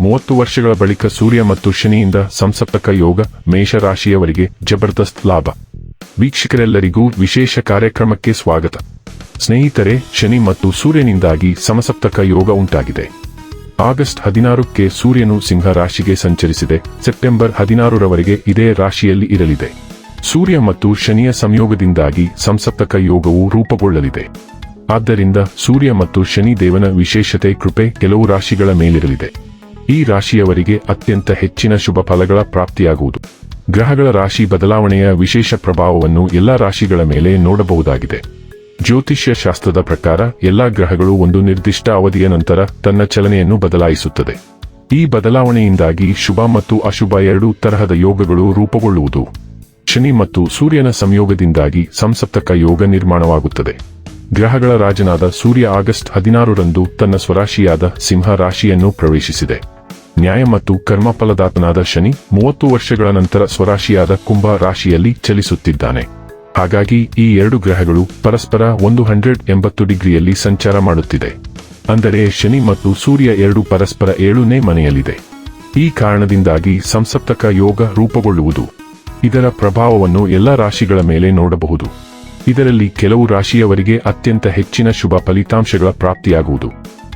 ಮೂವತ್ತು ವರ್ಷಗಳ ಬಳಿಕ ಸೂರ್ಯ ಮತ್ತು ಶನಿಯಿಂದ ಸಂಸಪ್ತಕ ಯೋಗ, ಮೇಷರಾಶಿಯವರಿಗೆ ಜಬರ್ದಸ್ತ್ ಲಾಭ. ವೀಕ್ಷಕರೆಲ್ಲರಿಗೂ ವಿಶೇಷ ಕಾರ್ಯಕ್ರಮಕ್ಕೆ ಸ್ವಾಗತ. ಸ್ನೇಹಿತರೆ, ಶನಿ ಮತ್ತು ಸೂರ್ಯನಿಂದಾಗಿ ಸಮಸಪ್ತಕ ಯೋಗ ಉಂಟಾಗಿದೆ. ಆಗಸ್ಟ್ ಹದಿನಾರಕ್ಕೆ ಸೂರ್ಯನು ಸಿಂಹ ರಾಶಿಗೆ ಸಂಚರಿಸಿದೆ. ಸೆಪ್ಟೆಂಬರ್ ಹದಿನಾರರವರೆಗೆ ಇದೇ ರಾಶಿಯಲ್ಲಿ ಇರಲಿದೆ. ಸೂರ್ಯ ಮತ್ತು ಶನಿಯ ಸಂಯೋಗದಿಂದಾಗಿ ಸಂಸಪ್ತಕ ಯೋಗವು ರೂಪುಗೊಳ್ಳಲಿದೆ. ಆದ್ದರಿಂದ ಸೂರ್ಯ ಮತ್ತು ಶನಿ ದೇವನ ವಿಶೇಷತೆ, ಕೃಪೆ ಕೆಲವು ರಾಶಿಗಳ ಮೇಲಿರಲಿದೆ. ಈ ರಾಶಿಯವರಿಗೆ ಅತ್ಯಂತ ಹೆಚ್ಚಿನ ಶುಭ ಫಲಗಳ ಪ್ರಾಪ್ತಿಯಾಗುವುದು. ಗ್ರಹಗಳ ರಾಶಿ ಬದಲಾವಣೆಯ ವಿಶೇಷ ಪ್ರಭಾವವನ್ನು ಎಲ್ಲಾ ರಾಶಿಗಳ ಮೇಲೆ ನೋಡಬಹುದಾಗಿದೆ. ಜ್ಯೋತಿಷ್ಯ ಶಾಸ್ತ್ರದ ಪ್ರಕಾರ ಎಲ್ಲಾ ಗ್ರಹಗಳು ಒಂದು ನಿರ್ದಿಷ್ಟ ಅವಧಿಯ ನಂತರ ತನ್ನ ಚಲನೆಯನ್ನು ಬದಲಾಯಿಸುತ್ತದೆ. ಈ ಬದಲಾವಣೆಯಿಂದಾಗಿ ಶುಭ ಮತ್ತು ಅಶುಭ ಎರಡೂ ತರಹದ ಯೋಗಗಳು ರೂಪುಗೊಳ್ಳುವುದು. ಶನಿ ಮತ್ತು ಸೂರ್ಯನ ಸಂಯೋಗದಿಂದಾಗಿ ಸಂಸಪ್ತಕ ಯೋಗ ನಿರ್ಮಾಣವಾಗುತ್ತದೆ. ಗ್ರಹಗಳ ರಾಜನಾದ ಸೂರ್ಯ ಆಗಸ್ಟ್ ಹದಿನಾರರಂದು ತನ್ನ ಸ್ವರಾಶಿಯಾದ ಸಿಂಹ ರಾಶಿಯನ್ನು ಪ್ರವೇಶಿಸಿದೆ. ನ್ಯಾಯ ಮತ್ತು ಕರ್ಮಫಲದಾತನಾದ ಶನಿ ಮೂವತ್ತು ವರ್ಷಗಳ ನಂತರ ಸ್ವರಾಶಿಯಾದ ಕುಂಭ ರಾಶಿಯಲ್ಲಿ ಚಲಿಸುತ್ತಿದ್ದಾನೆ. ಹಾಗಾಗಿ ಈ ಎರಡು ಗ್ರಹಗಳು ಪರಸ್ಪರ ಒಂದು ಹಂಡ್ರೆಡ್ ಎಂಬತ್ತು ಡಿಗ್ರಿಯಲ್ಲಿ ಸಂಚಾರ ಮಾಡುತ್ತಿದೆ. ಅಂದರೆ ಶನಿ ಮತ್ತು ಸೂರ್ಯ ಎರಡು ಪರಸ್ಪರ ಏಳುನೇ ಮನೆಯಲ್ಲಿದೆ. ಈ ಕಾರಣದಿಂದಾಗಿ ಸಂಸಪ್ತಕ ಯೋಗ ರೂಪುಗೊಳ್ಳುವುದು. ಇದರ ಪ್ರಭಾವವನ್ನು ಎಲ್ಲ ರಾಶಿಗಳ ಮೇಲೆ ನೋಡಬಹುದು. ಇದರಲ್ಲಿ ಕೆಲವು ರಾಶಿಯವರಿಗೆ ಅತ್ಯಂತ ಹೆಚ್ಚಿನ ಶುಭ ಫಲಿತಾಂಶಗಳ ಪ್ರಾಪ್ತಿಯಾಗುವುದು.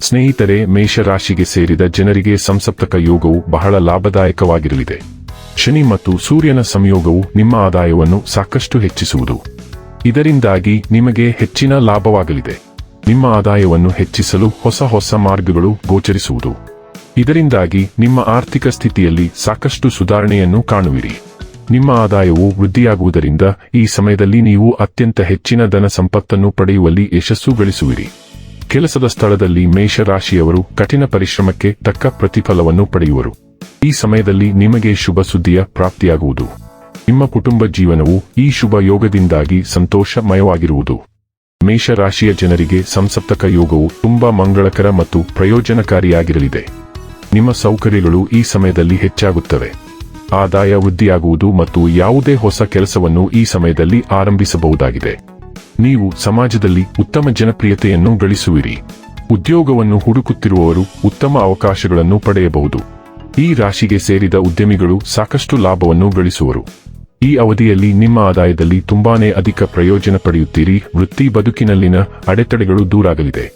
ಸ್ನೇಹಿತರೆ, ಮೇಷರಾಶಿಗೆ ಸೇರಿದ ಜನರಿಗೆ ಸಂಸಪ್ತಕ ಯೋಗವು ಬಹಳ ಲಾಭದಾಯಕವಾಗಿರಲಿದೆ. ಶನಿ ಮತ್ತು ಸೂರ್ಯನ ಸಂಯೋಗವು ನಿಮ್ಮ ಆದಾಯವನ್ನು ಸಾಕಷ್ಟು ಹೆಚ್ಚಿಸುವುದು. ಇದರಿಂದಾಗಿ ನಿಮಗೆ ಹೆಚ್ಚಿನ ಲಾಭವಾಗಲಿದೆ. ನಿಮ್ಮ ಆದಾಯವನ್ನು ಹೆಚ್ಚಿಸಲು ಹೊಸ ಹೊಸ ಮಾರ್ಗಗಳು ಗೋಚರಿಸುವುದು. ಇದರಿಂದಾಗಿ ನಿಮ್ಮ ಆರ್ಥಿಕ ಸ್ಥಿತಿಯಲ್ಲಿ ಸಾಕಷ್ಟು ಸುಧಾರಣೆಯನ್ನು ಕಾಣುವಿರಿ. ನಿಮ್ಮ ಆದಾಯವು ವೃದ್ಧಿಯಾಗುವುದರಿಂದ ಈ ಸಮಯದಲ್ಲಿ ನೀವು ಅತ್ಯಂತ ಹೆಚ್ಚಿನ ಧನ ಸಂಪತ್ತನ್ನು ಪಡೆಯುವಲ್ಲಿ ಯಶಸ್ಸು ಗಳಿಸುವಿರಿ. ಕೆಲಸದ ಸ್ಥಳದಲ್ಲಿ ಮೇಷರಾಶಿಯವರು ಕಠಿಣ ಪರಿಶ್ರಮಕ್ಕೆ ತಕ್ಕ ಪ್ರತಿಫಲವನ್ನು ಪಡೆಯುವರು. ಈ ಸಮಯದಲ್ಲಿ ನಿಮಗೆ ಶುಭ ಸುದ್ದಿಯ ಪ್ರಾಪ್ತಿಯಾಗುವುದು. ನಿಮ್ಮ ಕುಟುಂಬ ಜೀವನವು ಈ ಶುಭ ಯೋಗದಿಂದಾಗಿ ಸಂತೋಷಮಯವಾಗಿರುವುದು. ಮೇಷರಾಶಿಯ ಜನರಿಗೆ ಸಂಸಪ್ತಕ ಯೋಗವು ತುಂಬಾ ಮಂಗಳಕರ ಮತ್ತು ಪ್ರಯೋಜನಕಾರಿಯಾಗಿರಲಿದೆ. ನಿಮ್ಮ ಸೌಕರ್ಯಗಳು ಈ ಸಮಯದಲ್ಲಿ ಹೆಚ್ಚಾಗುತ್ತವೆ. ಆದಾಯ ವೃದ್ಧಿಯಾಗುವುದು ಮತ್ತು ಯಾವುದೇ ಹೊಸ ಕೆಲಸವನ್ನು ಈ ಸಮಯದಲ್ಲಿ ಆರಂಭಿಸಬಹುದಾಗಿದೆ. ನೀವು ಸಮಾಜದಲ್ಲಿ ಉತ್ತಮ ಜನಪ್ರಿಯತೆಯನ್ನು ಗಳಿಸುವಿರಿ. ಉದ್ಯೋಗವನ್ನು ಹುಡುಕುತ್ತಿರುವವರು ಉತ್ತಮ ಅವಕಾಶಗಳನ್ನು ಪಡೆಯಬಹುದು. ಈ ರಾಶಿಗೆ ಸೇರಿದ ಉದ್ಯಮಿಗಳು ಸಾಕಷ್ಟು ಲಾಭವನ್ನು ಗಳಿಸುವರು. ಈ ಅವಧಿಯಲ್ಲಿ ನಿಮ್ಮ ಆದಾಯದಲ್ಲಿ ತುಂಬಾನೇ ಅಧಿಕ ಪ್ರಯೋಜನ ಪಡೆಯುತ್ತೀರಿ. ವೃತ್ತಿ ಬದುಕಿನಲ್ಲಿನ ಅಡೆತಡೆಗಳು ದೂರಾಗಲಿದೆ.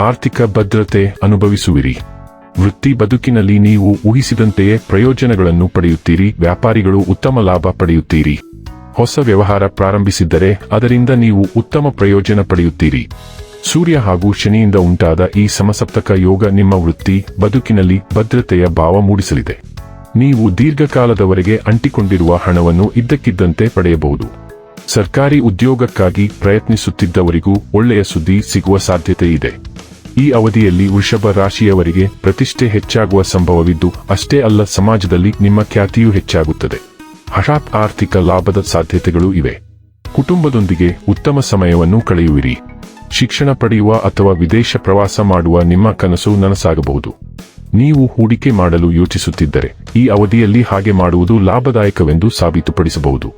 ಆರ್ಥಿಕ ಭದ್ರತೆ ಅನುಭವಿಸುವಿರಿ. ವೃತ್ತಿ ಬದುಕಿನಲ್ಲಿ ನೀವು ಊಹಿಸಿದಂತೆಯೇ ಪ್ರಯೋಜನಗಳನ್ನು ಪಡೆಯುತ್ತೀರಿ. ವ್ಯಾಪಾರಿಗಳು ಉತ್ತಮ ಲಾಭ ಪಡೆಯುತ್ತೀರಿ. ಹೊಸ ವ್ಯವಹಾರ ಪ್ರಾರಂಭಿಸಿದ್ದರೆ ಅದರಿಂದ ನೀವು ಉತ್ತಮ ಪ್ರಯೋಜನ ಪಡೆಯುತ್ತೀರಿ. ಸೂರ್ಯ ಹಾಗೂ ಶನಿಯಿಂದ ಉಂಟಾದ ಈ ಸಮಸಪ್ತಕ ಯೋಗ ನಿಮ್ಮ ವೃತ್ತಿ, ಬದುಕಿನಲ್ಲಿ ಭದ್ರತೆಯ ಭಾವ ಮೂಡಿಸಲಿದೆ. ನೀವು ದೀರ್ಘಕಾಲದವರೆಗೆ ಅಂಟಿಕೊಂಡಿರುವ ಹಣವನ್ನು ಇದ್ದಕ್ಕಿದ್ದಂತೆ ಪಡೆಯಬಹುದು. ಸರ್ಕಾರಿ ಉದ್ಯೋಗಕ್ಕಾಗಿ ಪ್ರಯತ್ನಿಸುತ್ತಿದ್ದವರಿಗೂ ಒಳ್ಳೆಯ ಸುದ್ದಿ ಸಿಗುವ ಸಾಧ್ಯತೆ ಇದೆ. ಈ ಅವಧಿಯಲ್ಲಿ ವೃಷಭ ರಾಶಿಯವರಿಗೆ ಪ್ರತಿಷ್ಠೆ ಹೆಚ್ಚಾಗುವ ಸಂಭವವಿದ್ದು, ಅಷ್ಟೇ ಅಲ್ಲ ಸಮಾಜದಲ್ಲಿ ನಿಮ್ಮ ಖ್ಯಾತಿಯೂ ಹೆಚ್ಚಾಗುತ್ತದೆ. ಹಠಾತ್ ಆರ್ಥಿಕ ಲಾಭದ ಸಾಧ್ಯತೆಗಳು ಇವೆ. ಕುಟುಂಬದೊಂದಿಗೆ ಉತ್ತಮ ಸಮಯವನ್ನು ಕಳೆಯುವಿರಿ. ಶಿಕ್ಷಣ ಪಡೆಯುವ ಅಥವಾ ವಿದೇಶ ಪ್ರವಾಸ ಮಾಡುವ ನಿಮ್ಮ ಕನಸು ನನಸಾಗಬಹುದು. ನೀವು ಹೂಡಿಕೆ ಮಾಡಲು ಯೋಚಿಸುತ್ತಿದ್ದರೆ, ಈ ಅವಧಿಯಲ್ಲಿ ಹಾಗೆ ಮಾಡುವುದು ಲಾಭದಾಯಕವೆಂದು ಸಾಬೀತುಪಡಿಸಬಹುದು.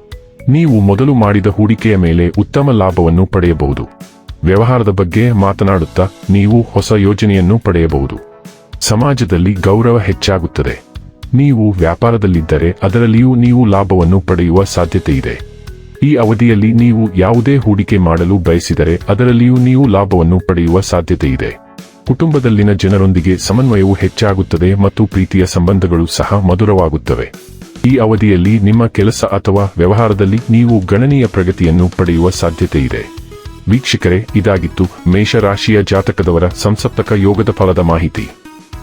ನೀವು ಮೊದಲು ಮಾಡಿದ ಹೂಡಿಕೆಯ ಮೇಲೆ ಉತ್ತಮ ಲಾಭವನ್ನು ಪಡೆಯಬಹುದು. ವ್ಯವಹಾರದ ಬಗ್ಗೆ ಮಾತನಾಡುತ್ತಾ ನೀವು ಹೊಸ ಯೋಜನೆಯನ್ನು ಪಡೆಯಬಹುದು. ಸಮಾಜದಲ್ಲಿ ಗೌರವ ಹೆಚ್ಚಾಗುತ್ತದೆ. ನೀವು ವ್ಯಾಪಾರದಲ್ಲಿದ್ದರೆ ಅದರಲ್ಲಿಯೂ ನೀವು ಲಾಭವನ್ನು ಪಡೆಯುವ ಸಾಧ್ಯತೆ ಇದೆ ಈ ಅವಧಿಯಲ್ಲಿ ನೀವು ಯಾವುದೇ ಹೂಡಿಕೆ ಮಾಡಲು ಬಯಸಿದರೆ ಅದರಲ್ಲಿಯೂ ನೀವು ಲಾಭವನ್ನು ಪಡೆಯುವ ಸಾಧ್ಯತೆ ಇದೆ ಕುಟುಂಬದಲ್ಲಿನ ಜನರೊಂದಿಗೆ ಸಮನ್ವಯವು ಹೆಚ್ಚಾಗುತ್ತದೆ ಮತ್ತು ಪ್ರೀತಿಯ ಸಂಬಂಧಗಳು ಸಹ ಮಧುರವಾಗುತ್ತವೆ. ಈ ಅವಧಿಯಲ್ಲಿ ನಿಮ್ಮ ಕೆಲಸ ಅಥವಾ ವ್ಯವಹಾರದಲ್ಲಿ ನೀವು ಗಣನೀಯ ಪ್ರಗತಿಯನ್ನು ಪಡೆಯುವ ಸಾಧ್ಯತೆ ಇದೆ ವೀಕ್ಷಕರೇ, ಇದಾಗಿತ್ತು ಮೇಷರಾಶಿಯ ಜಾತಕದವರ ಸಂಸಪ್ತಕ ಯೋಗದ ಫಲದ ಮಾಹಿತಿ.